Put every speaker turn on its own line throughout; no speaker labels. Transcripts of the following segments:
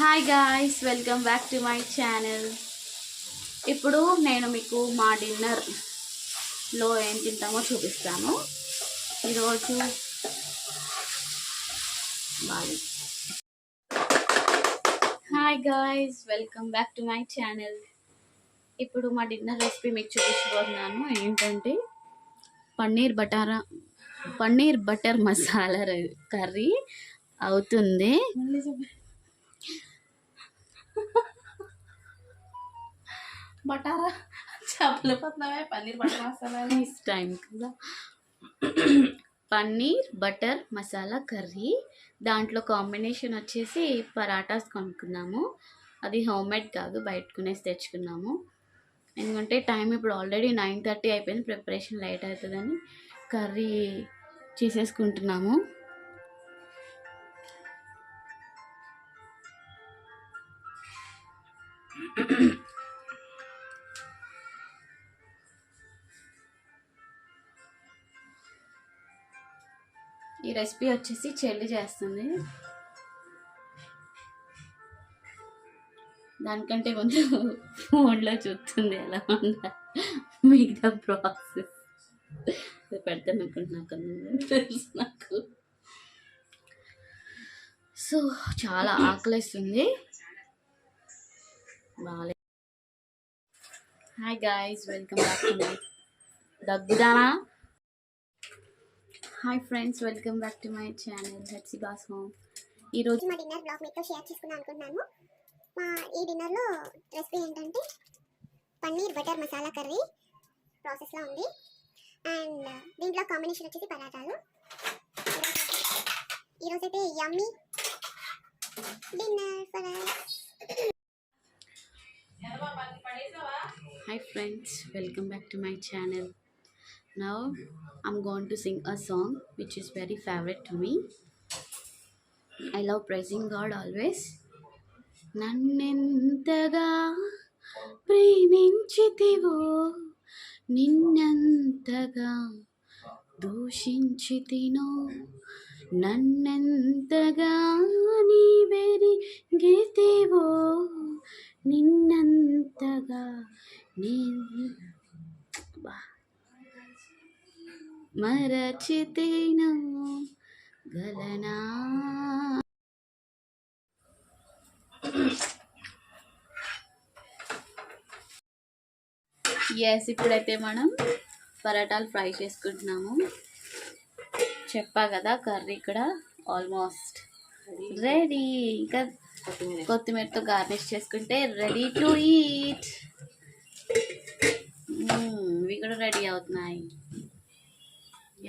Hi guys welcome back to my channel ఇప్పుడు నేను మీకు మా డిన్నర్లో ఏం తింటామో చూపిస్తాను. ఈరోజు bye. Hi guys welcome back to my channel ఇప్పుడు మా డిన్నర్ రెసిపీ మీకు చూపించబోతున్నాను ఏంటంటే పన్నీర్ బటారా పన్నీర్ బటర్ మసాలా కర్రీ అవుతుంది.
బటారా? చేపల పట్నమే paneer butter masala
next time కదా. Paneer butter masala curry. దాంట్లో కాంబినేషన్ వచ్చేసి పరాటాస్ కొనుక్కున్నాము అది హోమ్ మేడ్ కాదు బయటకునేసి తెచ్చుకున్నాము. ఎందుకంటే టైం ఇప్పుడు ఆల్రెడీ నైన్ థర్టీ అయిపోయింది ప్రిపరేషన్ లేట్ అవుతుందని కర్రీ చేసేసుకుంటున్నాము. ఈ రెసిపీ వచ్చేసి చెల్లి చేస్తుంది. దానికంటే కొంచెం ఫోన్లో చూస్తుంది ఎలా ఉందా? మిగతా ప్రాసెస్. పెడతాను అనుకుంటున్నా తెలుసు నాకు. సో చాలా ఆకలిస్తుంది. బాగాలే hi guys welcome back to my దగ్గుదానా? Hi friends welcome back to my channel HC boss home ఈరోజు
మా డిన్నర్ బ్లాగ్ మీతో షేర్ చేసుకుందాం అనుకుంటున్నాను మా ఈ డిన్నర్లో రెసిపీ ఏంటంటే పన్నీర్ బటర్ మసాలా కర్రీ ప్రాసెస్లో ఉంది. అండ్ దీంట్లో కాంబినేషన్ వచ్చేసి పరాటాలు. ఈరోజైతే yummy dinner for
Hi friends, welcome back to my channel. Now I'm going to sing a song which is very favorite to me. I love praising God always. నన్నెంతగా ప్రేమించితివో నిన్నంతగా దూషించితినో నన్నెంతగా నీవెరిగితివో నిన్నంతగా నీ బా. మరచితేను గలనా. ఎస్ ఇప్పుడైతే మనం పరాటాలు ఫ్రై చేసుకుంటున్నాము. చెప్పా కదా కర్రీ ఇక్కడ ఆల్మోస్ట్ రెడీ ఇంకా కొత్తిమీరతో గార్నిష్ చేసుకుంటే రెడీ టు ఈట్ ఇవి కూడా రెడీ అవుతున్నాయి.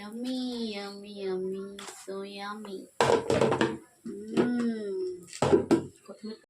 Yummy yummy yummy so yummy